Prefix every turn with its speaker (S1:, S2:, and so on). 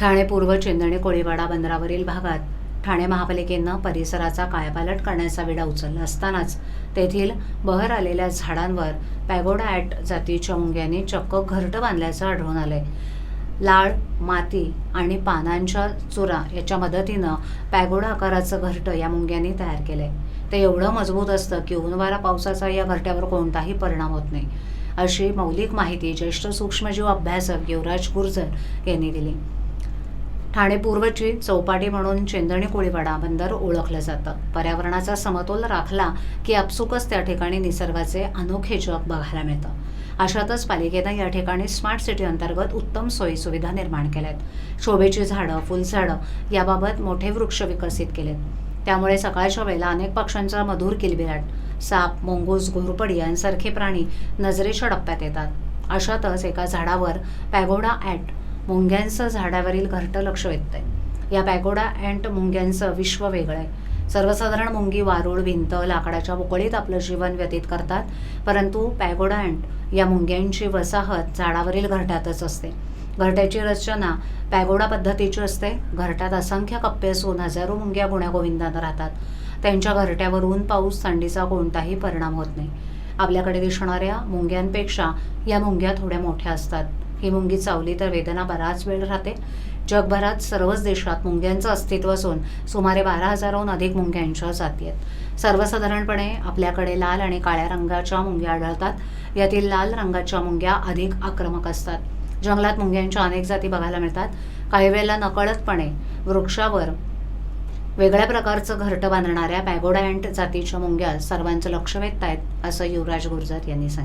S1: ठाणे पूर्व चेंदणे कोळीवाडा बंदरावरील भागात ठाणे महापालिकेनं परिसराचा कायापालट करण्याचा विडा उचलला असतानाच तेथील बहर आलेल्या झाडांवर पॅगोडा ॲट जातीच्या मुंग्यांनी चक्क घरटं बांधल्याचं आढळून आलंय. लाळ माती आणि पानांच्या चुरा याच्या मदतीनं पॅगोडा आकाराचं घरटं या मुंग्यांनी तयार केलंय. ते एवढं मजबूत असतं की ऊनवारा पावसाचा या घरट्यावर कोणताही परिणाम होत नाही अशी मौलिक माहिती ज्येष्ठ सूक्ष्मजीव अभ्यासक युवराज गुर्जर यांनी दिली. ठाणे पूर्वची चौपाटी म्हणून चेंदणी कोळीवाडा बंदर ओळखलं जातं. पर्यावरणाचा समतोल राखला की आपसुकच त्या ठिकाणी निसर्गाचे अनोखे जग बघायला मिळतं. अशातच पालिकेनं या ठिकाणी स्मार्ट सिटी अंतर्गत उत्तम सोयीसुविधा निर्माण केल्या आहेत शोभेची झाडं फुलझाडं याबाबत मोठे वृक्ष विकसित केलेत. त्यामुळे सकाळच्या वेळेला अनेक पक्ष्यांचा मधुर किलबिराट साप मोंगूस घोरपडी यांसारखे प्राणी नजरेच्या टप्प्यात येतात. अशातच एका झाडावर पॅगोडा ॲट मुंग्यांचं झाडावरील घरटं लक्ष वेधतंय. या पॅगोडा अँट मुंग्यांचं विश्व वेगळं आहे. सर्वसाधारण मुंगी वारूळ भिंत लाकडाच्या बोकळीत आपलं जीवन व्यतीत करतात परंतु पॅगोडा अँट या मुंग्यांची वसाहत झाडावरील घरट्यातच असते. घरट्याची रचना पॅगोडा पद्धतीची असते. घरट्यात असंख्य कप्पे असून हजारो मुंग्या गुण्यागोविंदानं राहतात. त्यांच्या घरट्यावर ऊन पाऊस थंडीचा कोणताही परिणाम होत नाही. आपल्याकडे दिसणाऱ्या मुंग्यांपेक्षा या मुंग्या थोड्या मोठ्या असतात. ही मुंगी चावली तर वेदना बराच वेळ राहते. जगभरात सर्वच देशात मुंग्यांचं अस्तित्व असून सुमारे बारा हजारहून अधिक मुंग्यांच्या जाती आहेत. सर्वसाधारणपणे आपल्याकडे लाल आणि काळ्या रंगाच्या मुंग्या आढळतात. यातील लाल रंगाच्या मुंग्या अधिक आक्रमक असतात. जंगलात मुंग्यांच्या अनेक जाती बघायला मिळतात. काही वेळेला नकळतपणे वृक्षावर वेगळ्या प्रकारचं घरटं बांधणाऱ्या पॅगोडायंट जातीच्या मुंग्या सर्वांचं लक्ष वेधतायत असं युवराज गुर्जर यांनी सांगितलं.